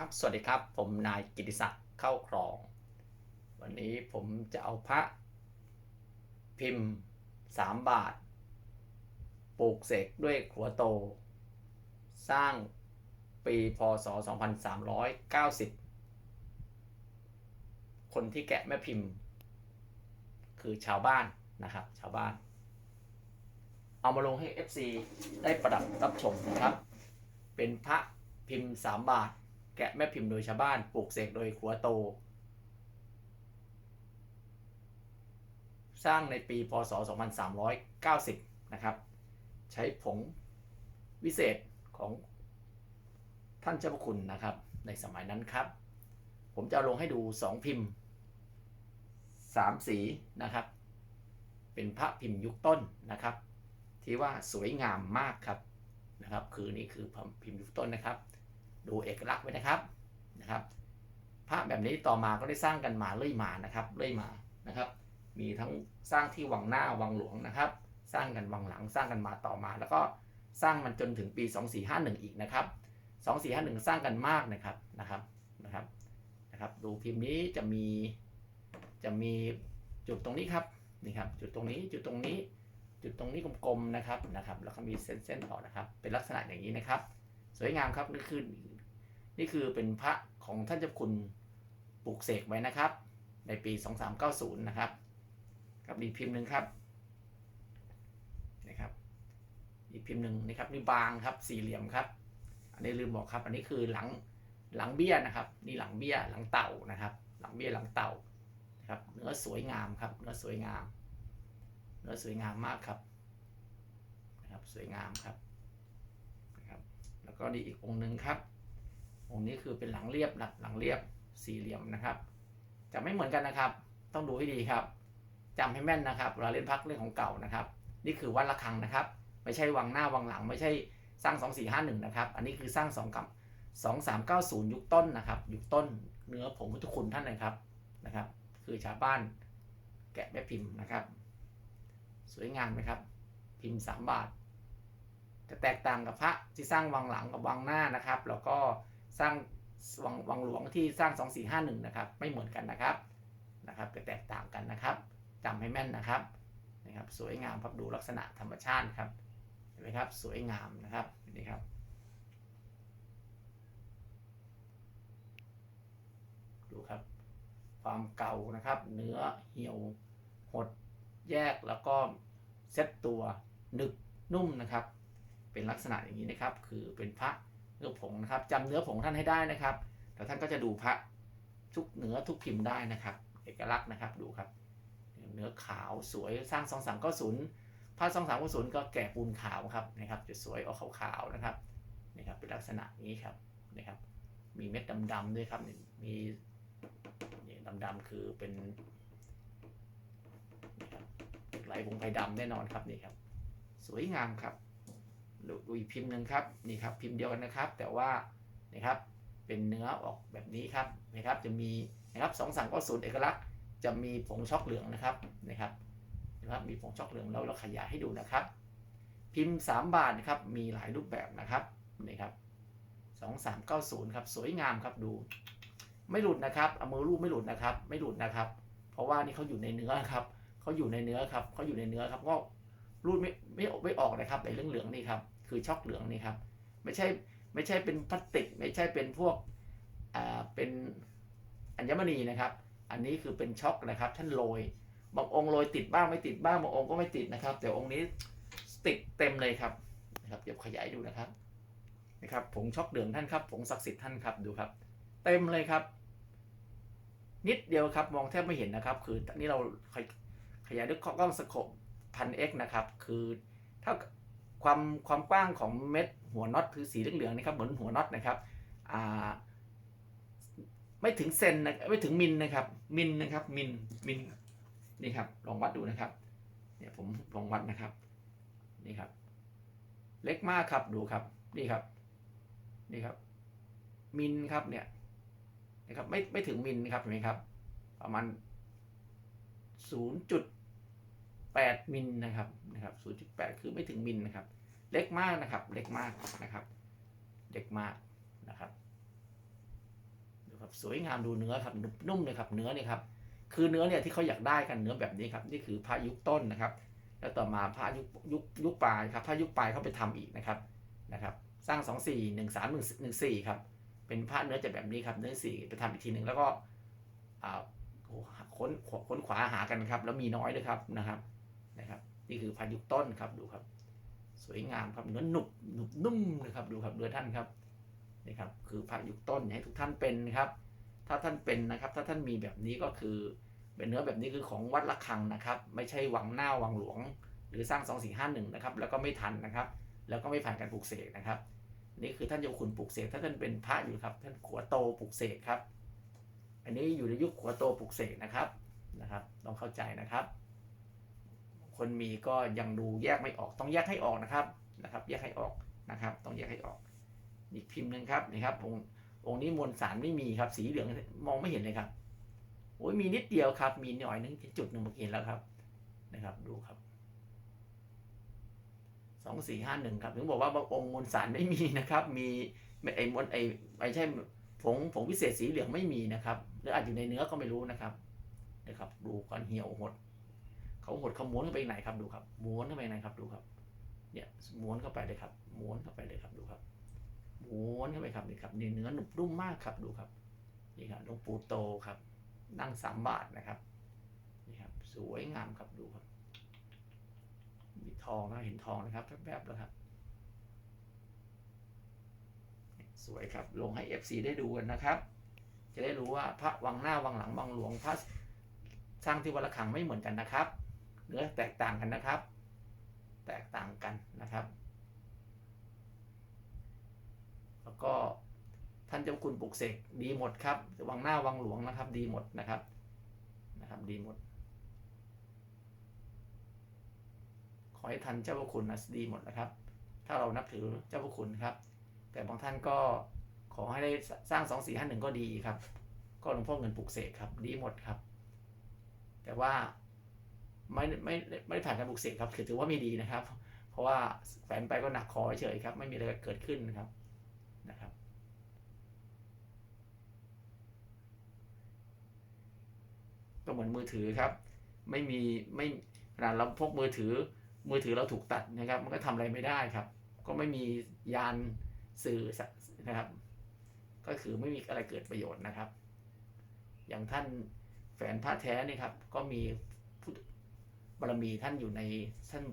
ครับ สวัสดีครับ ผมนายกิติศักดิ์เข้าครอง วันนี้ผมจะเอาพระ พิมพ์3บาท ปลูกเสกด้วยขัวโต สร้างปีพศ 2390 คนที่แกะแม่พิมพ์ คือชาวบ้านนะครับ ชาวบ้าน เอามาลงให้ FC ได้ประดับรับชมนะครับ เป็นพระพิมพ์3บาท แกะแม่พิมพ์โดยชาวบ้าน ปลูกเสกโดยขัวโต สร้างในปีพศ 2390 นะครับ ใช้ผงวิเศษของท่านเจ้าพระคุณนะครับ ในสมัยนั้นครับ ผมจะลงให้ดู 2 พิมพ์ 3 สีนะครับ เป็นพระพิมพ์ยุคต้นนะครับ ที่ว่าสวยงามมากครับนะครับ คือนี่คือพิมพ์ยุคต้นนะครับ ดูเอกลักษณ์ไว้นะครับนะครับพระแบบนี้ต่อมาก็ได้สร้างกันมาเรื่อยมานะครับเรื่อยมานะครับ มีทั้งสร้างที่วังหน้าวังหลวงนะครับ สร้างกันวังหลังสร้างกันมาต่อมา แล้วก็สร้างมันจนถึงปี 2451 อีกนะครับ 2451 สร้างกันมากนะครับนะครับนะครับนะครับ ดูพิมพ์นี้จะมีจะมีจุดตรงนี้ครับนี่ครับจุดตรงนี้จุดตรงนี้ จุดตรงนี้กลมๆนะครับนะครับ แล้วก็มีเส้นๆออนะครับ เป็นลักษณะอย่างนี้นะครับ สวยงามครับนี่คือนี่คือเป็นพระของท่านเจ้าคุณปลูกเสกไว้นะครับ ในปี 2390 นะครับ กับอีกพิมพ์หนึ่งครับนะครับอีกพิมพ์หนึ่งนี่ครับนี่บางครับสี่เหลี่ยมครับ อันนี้ลืมบอกครับ อันนี้คือหลังหลังเบี้ยนะครับ นี่หลังเบี้ยหลังเต่านะครับ หลังเบี้ยหลังเต่านะครับเนื้อสวยงามครับ เนื้อสวยงาม เนื้อสวยงามมากครับนะครับสวยงามครับ แล้วก็นี่อีกองค์หนึ่งครับ องค์นี้คือเป็นหลังเรียบนะหลังเรียบสี่เหลี่ยมนะครับ จะไม่เหมือนกันนะครับ ต้องดูให้ดีครับจำให้แม่นนะครับเราเล่นพักเรื่องของเก่านะครับ นี่คือวัดระฆังนะครับ ไม่ใช่วังหน้าวังหลัง ไม่ใช่สร้าง 2451 นะครับ อันนี้คือสร้าง2กับ2390 ยุคต้นนะครับ ยุคต้นเนื้อผงพุทธคุณท่านนะครับนะครับ คือชาวบ้านแกะแม่พิมพ์นะครับ สวยงามไหมครับ พิมพ์ 3 บาท จะแตกต่างกับพระที่สร้างวังหลังกับวังหน้านะครับ แล้วก็สร้างวังวังหลวงที่สร้าง 2451 นะครับ ไม่เหมือนกันนะครับนะครับจะแตกต่างกันนะครับจำให้แม่นนะครับนะครับ สวยงามครับดูลักษณะธรรมชาติครับเห็นไหมครับสวยงามนะครับนี่ครับดูครับ ความเก่านะครับ เนื้อเหี่ยวหดแยกแล้วก็เซ็ตตัวหนึบนุ่มนะครับ เป็นลักษณะอย่างนี้นะครับ คือเป็นพระเนื้อผงนะครับจำเนื้อผงท่านให้ได้นะครับ แล้วท่านก็จะดูพระทุกเนื้อทุกพิมพ์ได้นะครับ เอกลักษณ์นะครับดูครับ เนื้อขาวสวยสร้าง2 3 9 0พระ2 3 9 0ก็แก่ปูนขาวครับนะครับ จะสวยออกขาวๆนะครับนี่ครับเป็นลักษณะนี้ครับนะครับ มีเม็ดดำๆด้วยครับมีนี่ดำๆคือเป็นนี่ครับไหลวงไพดำแน่นอนครับนี่ครับ สวยงามครับ ดูอีกพิมพ์หนึ่งครับนี่ครับพิมพ์เดียวกันนะครับ แต่ว่านี่ครับเป็นเนื้อออกแบบนี้ครับนะครับจะมีนะครับสองสามก็ศูนย์เอกลักษณ์จะมีผงช็อกเหลืองนะครับนะครับนะครับมีผงช็อกเหลืองเราเราขยายให้ดูนะครับ พิมพ์ 3 บาทนะครับมีหลายรูปแบบนะครับนี่ครับสองสามเก้าศูนย์ครับสวยงามครับดู ไม่หลุดนะครับเอามือรูปไม่หลุดนะครับ ไม่หลุดนะครับ เพราะว่านี่เขาอยู่ในเนื้อครับเขาอยู่ในเนื้อครับเขาอยู่ในเนื้อครับก็ รูดไม่ไม่ไม่ออกนะครับไอ้เรื่องเหลืองนี่ครับ คือช็อกเหลืองนี่ครับ ไม่ใช่ไม่ใช่เป็นพลาสติก ไม่ใช่เป็นพวกอ่าเป็นอัญมณีนะครับ อันนี้คือเป็นช็อกนะครับ ท่านโรยบางองค์โรยติดบ้างไม่ติดบ้างบางองค์ก็ไม่ติดนะครับ แต่องค์นี้ติดเต็มเลยครับนะครับเดี๋ยวขยายดูนะครับนะครับผงช็อกเหลืองท่านครับผงศักดิ์สิทธิ์ท่านครับดูครับ เต็มเลยครับ นิดเดียวครับมองแทบไม่เห็นนะครับ คืออันนี้เราขยายด้วยกล้องสโคป พันเอ็กนะครับ คือเท่าความความกว้างของเม็ดหัวน็อตคือสีเหลืองๆนะครับเหมือนหัวน็อตนะครับไม่ถึงเซนนะไม่ถึงมิลนะครับ มิลนะครับมิลมิลนี่ครับลองวัดดูนะครับเนี่ยผมลองวัดนะครับนี่ครับ เล็กมากครับดูครับนี่ครับนี่ครับ มิลครับเนี่ยนะครับไม่ไม่ถึงมิลนะครับเห็นไหมครับ ประมาณศูนย์จุด 8 มิลนะครับนะครับ 0.8 คือไม่ถึงมิลนะครับ เล็กมากนะครับ เล็กมากนะครับ เล็กมากนะครับครับสวยงามดูเนื้อครับนุ่มนุ่มเลยครับเนื้อเนี่ยครับ คือเนื้อเนี่ยที่เขาอยากได้กันเนื้อแบบนี้ครับ นี่คือพระยุคต้นนะครับ แล้วต่อมาพระยุคยุคยุคปลายครับพระยุคปลายเขาไปทำอีกนะครับนะครับ สร้างสองสี่หนึ่งสามหนึ่งสี่ครับเป็นพระเนื้อจะแบบนี้ครับ เนื้อสี่ไปทำอีกทีหนึ่งแล้วก็อ่าค้นค้นขวาหากันครับ แล้วมีน้อยด้วยครับนะครับ นะครับ นี่คือพระยุคต้นครับดูครับ สวยงามครับเนื้อหนุบหนุบนุ่มนะครับดูครับเรือท่านครับนี่ครับคือพระยุคต้นให้ทุกท่านเป็นครับ ถ้าท่านเป็นนะครับ ถ้าท่านมีแบบนี้ก็คือเป็นเนื้อแบบนี้คือของวัดระฆังนะครับ ไม่ใช่วังหน้าวังหลวง หรือสร้าง 2451นะครับแล้วก็ไม่ทันนะครับ แล้วก็ไม่ผ่านการปลูกเสกนะครับ นี่คือท่านเจ้าคุณปลูกเสกถ้าท่านเป็นพระอยู่ครับ ท่านขัวโตปลูกเสกครับ อันนี้อยู่ในยุคขัวโตปลูกเสกนะครับนะครับ ต้องเข้าใจนะครับ คนมีก็ยังดูแยกไม่ออกต้องแยกให้ออกนะครับนะครับ แยกให้ออกนะครับ ต้องแยกให้ออก อีกพิมพ์หนึ่งครับนี่ครับองค์องค์นี้มวลสารไม่มีครับ สีเหลืองมองไม่เห็นเลยครับโอ้ยมีนิดเดียวครับ มีหน่อยนึงจุดหนึ่งเมื่อกี้แล้วครับ นะครับ ดูครับสองสี่ห้าหนึ่งครับถึงบอกว่าบางองค์มวลสารไม่มีนะครับ มีไอ้มวลไอ้ไม่ใช่ผงผงพิเศษสีเหลืองไม่มีนะครับ หรืออาจอยู่ในเนื้อก็ไม่รู้นะครับนะครับ ดูก่อนเหี่ยวหด เขาหดเขาม้วนเข้าไปไหนครับดูครับม้วนเข้าไปไหนครับดูครับเนี่ยม้วนเข้าไปเลยครับม้วนเข้าไปเลยครับดูครับม้วนเข้าไปครับนี่ครับนี่เนื้อหนุบนุ่มมากครับดูครับนี่ครับหลวงปู่โตครับ นั่งสามบาทนะครับนี่ครับ สวยงามครับดูครับ มีทองนะเห็นทองนะครับแวบๆแล้วครับ สวยครับลงให้ FC ได้ดูกันนะครับ จะได้รู้ว่าพระวังหน้าวังหลังวังหลวงพระสร้างที่วัดระฆังไม่เหมือนกันนะครับ เนื้อแตกต่างกันนะครับ แตกต่างกันนะครับ แล้วก็ท่านเจ้าคุณปลุกเสกดีหมดครับวังหน้าวังหลวงนะครับ ดีหมดนะครับนะครับดีหมด ขอให้ท่านเจ้าพระคุณนะดีหมดนะครับ ถ้าเรานับถือเจ้าพระคุณครับ แต่บางท่านก็ขอให้ได้สร้างสองสี่ห้าหนึ่งก็ดีครับ ก็หลวงพ่อเงินปลุกเสกครับ ดีหมดครับ แต่ว่า ไม่ไม่ไม่ได้ผ่านการปลุกเสกครับคือถือว่าไม่ดีนะครับ เพราะว่าแฝนไปก็หนักคอเฉยครับ ไม่มีอะไรเกิดขึ้นนะครับนะครับ ก็เหมือนมือถือครับ ไม่มีไม่ขนาดเราพกมือถือ มือถือเราถูกตัดนะครับ มันก็ทำอะไรไม่ได้ครับ ก็ไม่มียานสื่อนะครับ ก็คือไม่มีอะไรเกิดประโยชน์นะครับ อย่างท่านแฝนพระแท้นี่ครับ ก็มี บารมีท่านอยู่ในท่าน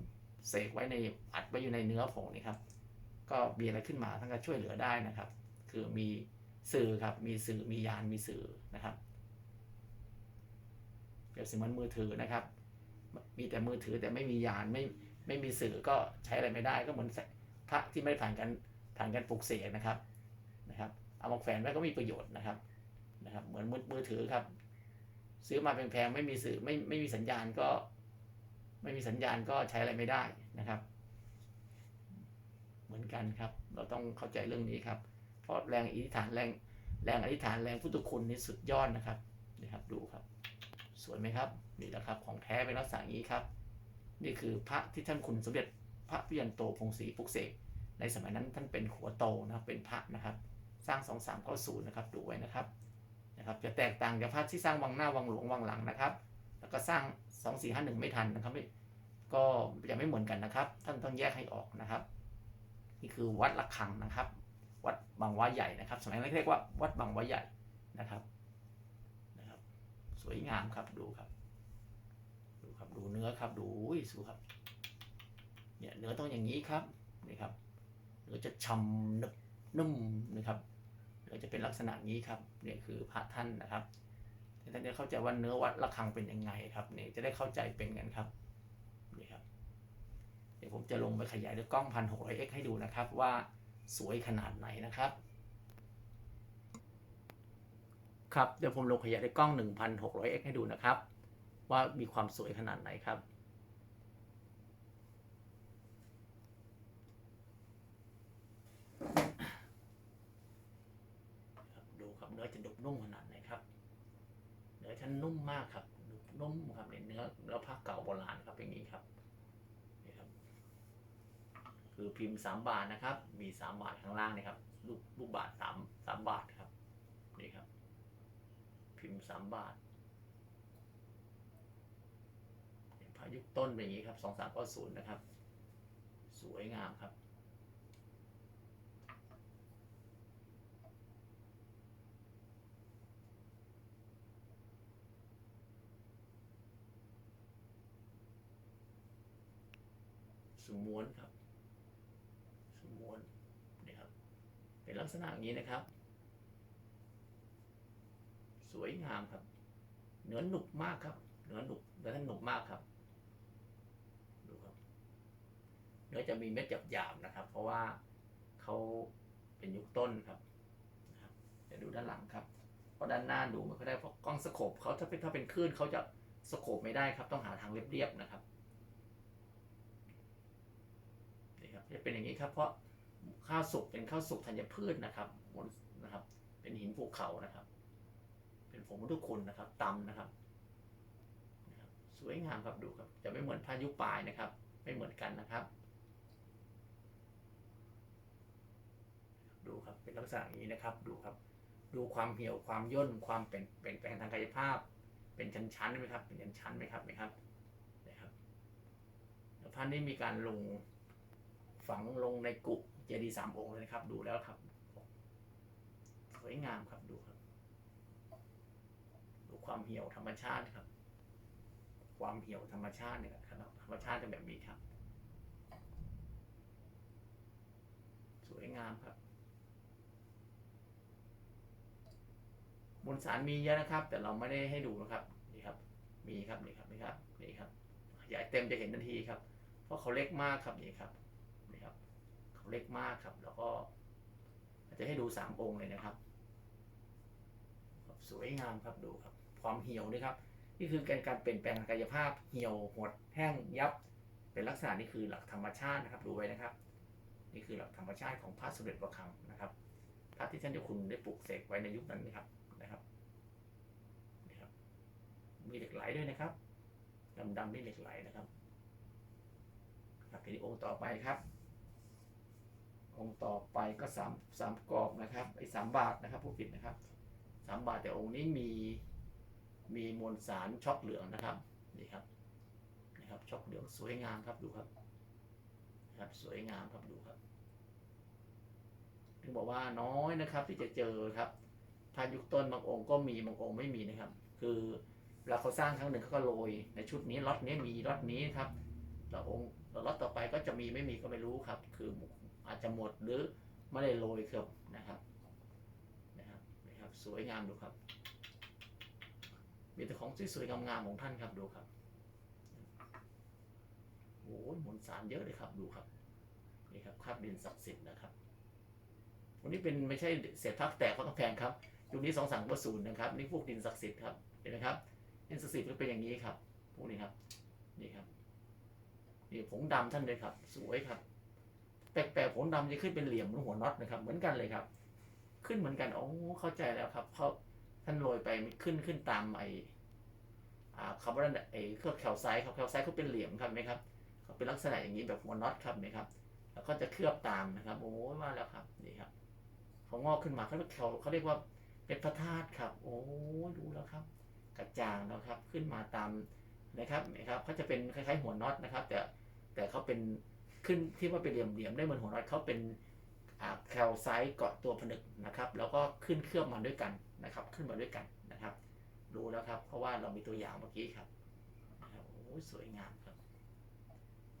เสกไว้ในอัดไว้อยู่ในเนื้อผงนี่ครับ ก็มีอะไรขึ้นมาท่านก็ช่วยเหลือได้นะครับ คือมีสื่อครับ มีสื่อมียานมีสื่อนะครับเปรียบเสมือนมือถือนะครับ มีแต่มือถือแต่ไม่มียานไม่ไม่มีสื่อก็ใช้อะไรไม่ได้ก็เหมือนพระที่ไม่ได้ผ่านการผ่านการปลุกเสกนะครับนะครับ เอามาแฝนไว้ก็มีประโยชน์นะครับนะครับ เหมือนมือมือถือครับ ซื้อมาแพงๆไม่มีสื่อไม่ไม่มีสัญญาณก็ ไม่มีสัญญาณก็ใช้อะไรไม่ได้นะครับ เหมือนกันครับ เราต้องเข้าใจเรื่องนี้ครับ เพราะแรงอธิษฐานแรงแรงอธิษฐานแรงพุทธคุณนี่สุดยอดนะครับนี่ครับดูครับ สวยไหมครับนี่แหละครับของแท้เป็นลักษณะงนี้ครับ นี่คือพระที่ท่านคุณสมเด็จพระพิยันโตพงศรีปุกเสกในสมัยนั้นท่านเป็นขัวโตนะครับเป็นพระนะครับ สร้าง 2 3 9 0นะครับดูไว้นะครับนะครับ จะแตกต่างจากพระที่สร้างวังหน้าวังหลวงวังหลังนะครับ แล้วก็สร้าง 2 4 5 1 ไม่ทันนะครับก็จะไม่เหมือนกันนะครับ ท่านต้องแยกให้ออกนะครับ นี่คือวัดระฆังนะครับ วัดบางว้าใหญ่นะครับ สมัยนั้นเรียกว่าวัดบางว้าใหญ่นะครับนะครับ สวยงามครับดูครับ ดูครับดูเนื้อครับดูอุ้ยสูครับเนี่ยเนื้อต้องอย่างนี้ครับนี่ครับเนื้อจะฉ่ำหนึบนุ่มนะครับเนื้อจะเป็นลักษณะนี้ครับเนี่ยคือพระท่านนะครับ จะได้เข้าใจว่าเนื้อวัดระฆังเป็นยังไงครับนี่จะได้เข้าใจเป็นกันครับนี่ครับ เดี๋ยวผมจะลงไปขยายด้วยกล้องพันหกร้อยเอ็กให้ดูนะครับว่าสวยขนาดไหนนะครับ ครับเดี๋ยวผมลงขยายด้วยกล้องหนึ่งพันหกร้อยเอ็กให้ดูนะครับ ว่ามีความสวยขนาดไหนครับ ดูครับเนื้อจะดุบนุ่มขนาดไหนครับ เนื้อ จะนุ่มมากครับ นุ่มครับเนื้อเนื้อผ้าเก่าโบราณครับอย่างนี้ครับนี่ครับ คือพิมพ์สามบาทนะครับ มีสามบาทข้างล่างนะครับรูปรูปบาทสามสามบาทครับนี่ครับ พิมพ์สามบาทพายุต้นเป็นอย่างนี้ครับสองสามเก้าศูนย์นะครับ สวยงามครับ สม้วนครับสม้วนนี่ครับ เป็นลักษณะอย่างนี้นะครับ สวยงามครับ เนื้อหนุบมากครับเนื้อหนุบเนื้อท่านหนุบมากครับดูครับเนื้อจะมีเม็ดหยาบๆนะครับ เพราะว่าเขาเป็นยุคต้นครับนะครับเดี๋ยวดูด้านหลังครับเพราะด้านหน้าดูไม่ค่อยได้เพราะกล้องสโคปเขาถ้าเป็นถ้าเป็นคลื่นเขาจะสโคปไม่ได้ครับ ต้องหาทางเรียบๆนะครับ นี่ครับ จะเป็นอย่างนี้ครับ เพราะข้าวสุกเป็นข้าวสุกธัญพืชนะครับนนะครับ เป็นหินภูเขานะครับ เป็นผงทุกคุณนะครับตำนะครับนะครับ สวยงามครับดูครับ จะไม่เหมือนพายุปลายนะครับ ไม่เหมือนกันนะครับ ดูครับเป็นลักษณะอย่างนี้นะครับ ดูครับ ดูความเหี่ยวความย่นความเป็นเปลี่ยนแปลงทางกายภาพ เป็นชั้นๆไหมครับ เป็นชั้นๆไหมครับไหมครับนะครับพันนี้มีการลง ฝังลงในกุเจดีย์สามองค์เลยนะครับ ดูแล้วครับสวยงามครับดูครับ ดูความเหี่ยวธรรมชาติครับ ความเหี่ยวธรรมชาติเนี่ยครับธรรมชาติเป็นแบบนี้ครับ สวยงามครับมวลสารมีเยอะนะครับ แต่เราไม่ได้ให้ดูนะครับนี่ครับ มีครับนี่ครับนี่ครับนี่ครับขยายเต็มจะเห็นทันทีครับ เพราะเขาเล็กมากครับนี่ครับ เล็กมากครับ แล้วก็จะให้ดูสามองค์เลยนะครับ สวยงามครับดูครับ ความเหี่ยวนี่ครับนี่คือการการเปลี่ยนแปลงกายภาพเหี่ยวหดแห้งยับ เป็นลักษณะนี่คือหลักธรรมชาตินะครับ ดูไว้นะครับ นี่คือหลักธรรมชาติของพระสมเด็จพระคังนะครับพระที่ท่านเจ้าคุณได้ปลูกเสกไว้ในยุคนั้นนะครับนะครับนี่ครับ มีเหล็กไหลด้วยนะครับดำดำๆนี่เหล็กไหลนะครับครับทีนี้องค์ต่อไปครับ องค์ต่อไปก็สามสามกรอบนะครับไอ้สามบาทนะครับผู้ผิดนะครับสามบาทแต่องค์นี้มีมีมวลสารช็อกเหลืองนะครับนี่ครับนะครับช็อกเหลืองสวยงามครับดูครับนะครับสวยงามครับดูครับถึงบอกว่าน้อยนะครับที่จะเจอครับพายุคต้นบางองค์ก็มีบางองค์ไม่มีนะครับ คือเวลาเขาสร้างครั้งหนึ่งเขาก็โรยในชุดนี้ล็อตนี้มีล็อตนี้ครับแล้วองค์แล้วล็อตต่อไปก็จะมีไม่มีก็ไม่รู้ครับ คือ อาจจะหมดหรือไม่ได้โรยครับนะครับนะครับนะครับ สวยงามดูครับ มีแต่ของสวยๆงามๆของท่านครับดูครับโอ้ยมวลสารเยอะเลยครับดูครับนี่ครับคราบดินศักดิ์สิทธิ์นะครับวันนี้เป็นไม่ใช่เศษพักแตกพักกำแพงครับยุคนี้สองสั่งวัศูนย์นะครับ นี่พวกดินศักดิ์สิทธิ์ครับเห็นไหมครับดินศักดิ์สิทธิ์ก็เป็นอย่างนี้ครับ พวกนี้ครับ นี่ครับ นี่ผงดำท่านเลยครับ สวยครับ ผงดำจะขึ้นเป็นเหลี่ยมเหมือนหัวน็อตนะครับ เหมือนกันเลยครับ ขึ้นเหมือนกันโอ้เข้าใจแล้วครับเพราท่านโรยไปขึ้นขึ้นตามไออ่าคาร์บอนไอเครื่องแคลไซด์ครับแคลไซด์เขาเป็นเหลี่ยมครับไหมครับเขาเป็นลักษณะอย่างนี้แบบหัวน็อตครับไหมครับ แล้วก็จะเคลือบตามนะครับโอ้มาแล้วครับนี่ครับเขางอกขึ้นมาเขาเรียกเขาเขาเรียกว่าเป็นพระธาตุครับ โอ้ดูแล้วครับ กระจ่างแล้วครับ ขึ้นมาตามนะครับนะครับเขาจะเป็นคล้ายๆหัวน็อตนะครับ แต่แต่เขาเป็น ขึ้นที่ว่าเป็นเหลี่ยมๆได้เหมือนหัวน็อตเขาเป็นแคลไซด์เกาะตัวผนึกนะครับ แล้วก็ขึ้นเคลือบมาด้วยกันนะครับ ขึ้นมาด้วยกันนะครับดูแล้วครับ เพราะว่าเรามีตัวอย่างเมื่อกี้ครับโอ้สวยงามครับ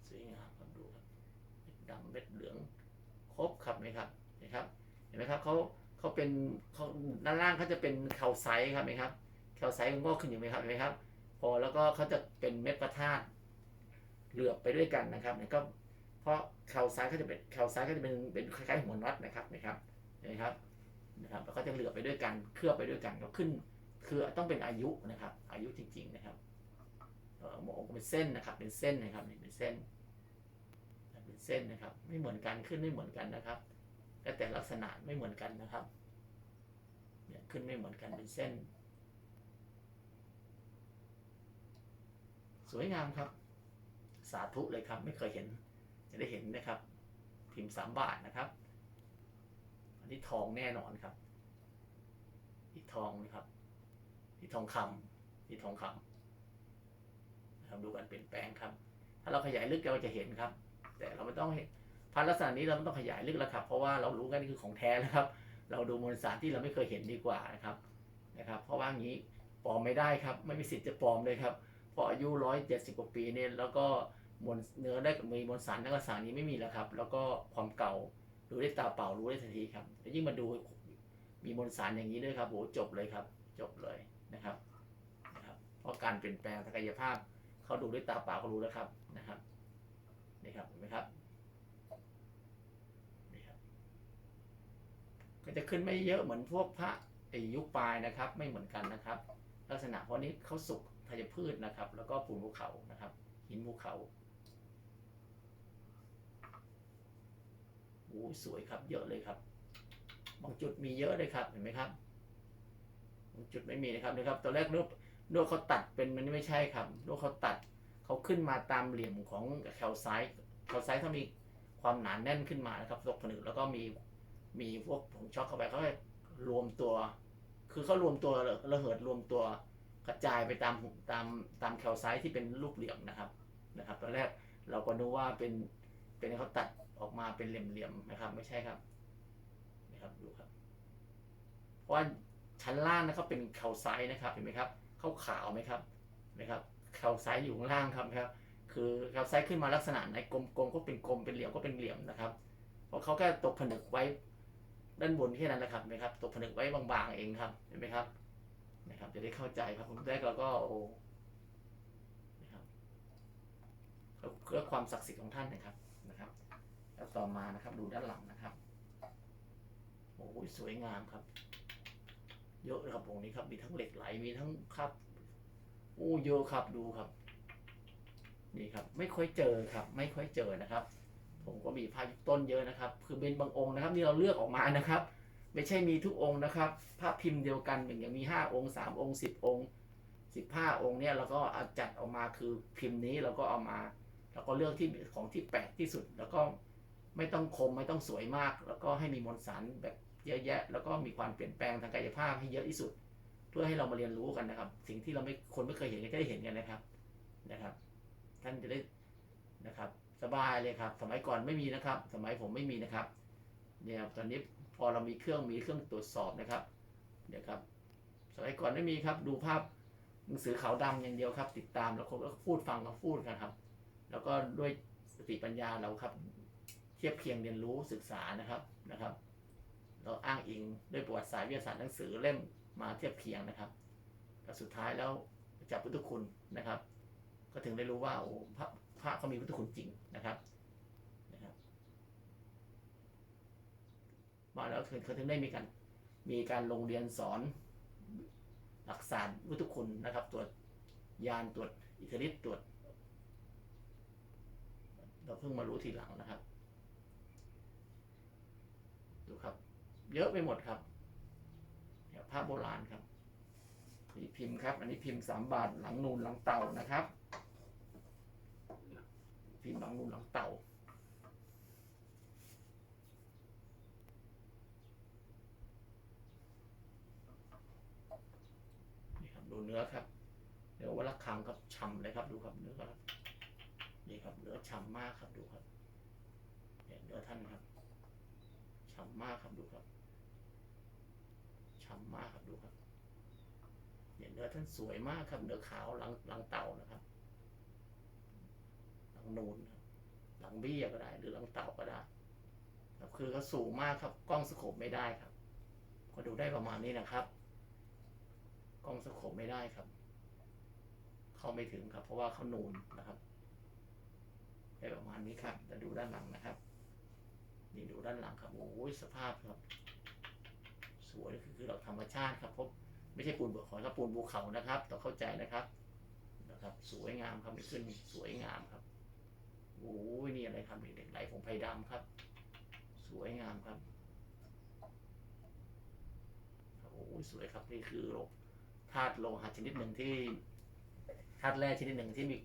สวยงามครับดูครับเม็ดดำเม็ดเหลืองครบครับไหมครับนครับเห็นไหมครับเขาเขาเป็นเขาด้านล่างเขาจะเป็นแคลไซด์ครับไหมครับแคลไซด์มันก็ขึ้นอยู่ไหมครับเห็นไหมครับ พอแล้วก็เขาจะเป็นเม็ดพระธาตุเหลือบไปด้วยกันนะครับเนี่ยก็ เพราะแคลไซด์เขาจะเป็นแคลไซด์ก็จะเป็นเป็นคล้ายๆหัวน็อตนะครับนะครับนไหมครับนะครับแล้วก็จะเหลือไปด้วยกันเคลือบไปด้วยกันก็ขึ้น คือต้องเป็นอายุนะครับ อายุจริง ๆนะครับเออมองเป็นเส้นนะครับ เป็นเส้นนะครับเป็นเส้นเป็นเส้นนะครับ ไม่เหมือนกันขึ้นไม่เหมือนกันนะครับแต่แต่ลักษณะไม่เหมือนกันนะครับเนี่ยขึ้นไม่เหมือนกันเป็นเส้น สวยงามครับ สาธุเลยครับ ไม่เคยเห็น จะได้เห็นนะครับ พิมพ์สามบาทนะครับ อันนี้ทองแน่นอนครับอีกทองนะครับที่ทองคำที่ทองคำนะครับดูการเปลี่ยนแปลงครับ ถ้าเราขยายลึกเราจะเห็นครับ แต่เราไม่ต้องเห็นพันลักษณะนี้เราไม่ต้องขยายลึกแล้วครับ เพราะว่าเรารู้กันนี่คือของแท้แล้วครับ เราดูมวลสารที่เราไม่เคยเห็นดีกว่านะครับนะครับ เพราะว่างี้ปลอมไม่ได้ครับ ไม่มีสิทธิ์จะปลอมเลยครับพราะอายุร้อยเจ็ดสิบกว่าปีเนี่ยแล้วก็ มวลเนื้อได้มีมวลสารนักษณะนี้ไม่มีแล้วครับ แล้วก็ความเก่าดูได้ตาเปล่ารู้ได้ทันทีครับแล้วยิ่งมาดูมีมวลสารอย่างนี้ด้วยครับโหจบเลยครับ จบเลยนะครับนะครับเพราะการเปลี่ยนแปลงทางกายภาพเขาดูด้วยตาเปล่าเขารู้แล้วครับนะครับนี่ครับเห็นไหมครับนี่ครับ ก็จะขึ้นไม่เยอะเหมือนพวกพระไอยุคปลายนะครับ ไม่เหมือนกันนะครับ ลักษณะเพราะนี้เขาสุกธัญพืชนะครับ แล้วก็ปูนภูเขานะครับ หินภูเขาโอ้ย สวยครับ เยอะเลยครับบางจุดมีเยอะเลยครับเห็นไหมครับบางจุดไม่มีนะครับนะครับตอนแรกนึกนึกเขาตัดเป็นมันไม่ใช่ครับนึกเขาตัดเขาขึ้นมาตามเหลี่ยมของแคลไซต์แคลไซต์ถ้ามีความหนาแน่นขึ้นมานะครับตกผนึกแล้วก็มีมีพวกผงช็อกเข้าไปเขาให้รวมตัว คือเขารวมตัวระเหิดรวมตัวกระจายไปตามตามตามแคลไซต์ที่เป็นรูปเหลี่ยมนะครับนะครับ ตอนแรกเราก็นึกว่าเป็นเป็นเขาตัด ออกมาเป็นเหลี่ยมๆนะครับ ไม่ใช่ครับนะครับดูครับ เพราะว่าชั้นล่างนะครับเป็นแคลไซต์นะครับเห็นไหมครับขาวขาวไหมครับนไหมครับแคลไซต์อยู่ข้างล่างครับครับ คือแคลไซต์ขึ้นมาลักษณะไหนกลมๆก็เป็นกลมเป็นเหลี่ยมก็เป็นเหลี่ยมนะครับ เพราะเขาแค่ตกผนึกไว้ด้านบนแค่นั้นนะครับเห็นไหมครับตกผนึกไว้บางๆเองครับเห็นไหมครับนะครับ จะได้เข้าใจครับผมแรกเราก็โอ้นะครับเพื่อความศักดิ์สิทธิ์ของท่านนะครับ แล้วต่อมานะครับดูด้านหลังนะครับโอ้ยสวยงามครับ เยอะนะครับองค์นี้ครับ มีทั้งเหล็กไหลมีทั้งครับโอ้เยอะครับดูครับ นี่ครับ ไม่ค่อยเจอครับ ไม่ค่อยเจอนะครับ ผมก็มีพายุต้นเยอะนะครับ คือเป็นบางองค์นะครับที่เราเลือกออกมานะครับ ไม่ใช่มีทุกองค์นะครับภาพพิมพ์เดียวกันอย่างอย่างมีห้าองค์สามองค์สิบองค์สิบห้าองค์เนี่ยเราก็อาจัดออกมาคือพิมพ์นี้เราก็เอามา แล้วก็เลือกที่ของที่แปลกที่สุดแล้วก็ ไม่ต้องคมไม่ต้องสวยมาก แล้วก็ให้มีมวลสารแบบเยอะแยะ แล้วก็มีความเปลี่ยนแปลงทางกายภาพให้เยอะที่สุด เพื่อให้เรามาเรียนรู้กันนะครับ สิ่งที่เราไม่คนไม่เคยเห็นก็จะได้เห็นกันนะครับนะครับ ท่านจะได้นะครับ สบายเลยครับ สมัยก่อนไม่มีนะครับ สมัยผมไม่มีนะครับเนี่ยตอนนี้พอเรามีเครื่องมีเครื่องตรวจสอบนะครับเนี่ยครับสมัยก่อนไม่มีครับ ดูภาพหนังสือขาวดำอย่างเดียวครับ ติดตามแล้วคนก็พูดฟังก็พูดกันครับ แล้วก็ด้วยสติปัญญาเราครับ เทียบเคียงเรียนรู้ศึกษานะครับนะครับ เราอ้างอิงด้วยประวัติศาสตร์วิทยาศาสตร์หนังสือเล่มมาเทียบเคียงนะครับแต่สุดท้ายแล้วจับพุทธคุณนะครับ ก็ถึงได้รู้ว่าโอ้พระพระเขามีพุทธคุณจริงนะครับนะครับ มาแล้วเขาถึงได้มีการมีการลงเรียนสอนหลักศาสตร์พุทธคุณนะครับ ตรวจยานตรวจอิทธิฤทธิ์ตรวจ เราเพิ่งมารู้ทีหลังนะครับ ดูครับ เยอะไปหมดครับเนี่ยภาพโบราณครับนี่พิมพ์ครับ อันนี้พิมพ์สามบาทหลังนูนหลังเต่านะครับ พิมพ์หลังนูนหลังเต่านี่ครับดูเนื้อครับเนื้อวัลคังครับฉ่ำเลยครับดูครับเนื้อครับ นี่ครับเนื้อฉ่ำมากครับดูครับเนื้อท่านครับ ฉ่ำมากครับดูครับฉ่ำมากครับดูครับเนี่ยเนื้อท่านสวยมากครับเนื้อขาวหลังหลังเต่านะครับ หลังนูนครับหลังเบี้ยก็ได้ หรือหลังเต่าก็ได้ครับคือเขาสูงมากครับ กล้องสโคปไม่ได้ครับ ก็ดูได้ประมาณนี้นะครับ กล้องสโคปไม่ได้ครับ เข้าไม่ถึงครับ เพราะว่าเขานูนนะครับได้ประมาณนี้ครับแต่ดูด้านหลังนะครับ นี่ดูด้านหลังครับโอ้ยสภาพครับสวยคือคือเราธรรมชาติครับพบไม่ใช่ปูนเบวขอยครับปูนภูเขานะครับต้องเข้าใจนะครับนะครับ สวยงามครับนี่ขึ้นสวยงามครับโอ้ยนี่อะไรครับนี่เหล็กไหลของไผ่ดำครับ สวยงามครับโอ้ยสวยครับนี่คือโลธาตุโลหะชนิดหนึ่งที่ธาตุแร่ชนิดหนึ่งที่มี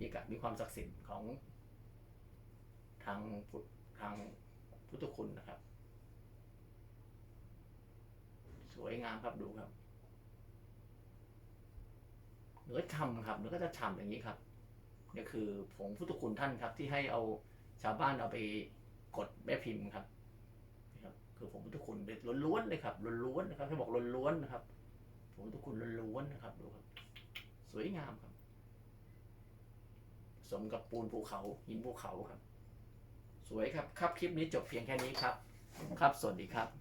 มีกับมีความศักดิ์สิทธิ์ของทางทาง พุทธคุณนะครับ สวยงามครับดูครับเนื้อฉ่ำครับเนื้อก็จะฉ่ำอย่างนี้ครับนี่คือผงพุทธคุณท่านครับ ที่ให้เอาชาวบ้านเอาไปกดแม่พิมพ์ครับนี่ครับ คือผงพุทธคุณล้วนๆเลยครับล้วนๆนะครับให้บอกล้วนๆนะครับผงพุทธคุณล้วนๆนะครับดูครับ สวยงามครับ สมกับปูนภูเขาหินภูเขาครับ สวยครับ ครับคลิปนี้จบเพียงแค่นี้ครับ ครับ สวัสดีครับ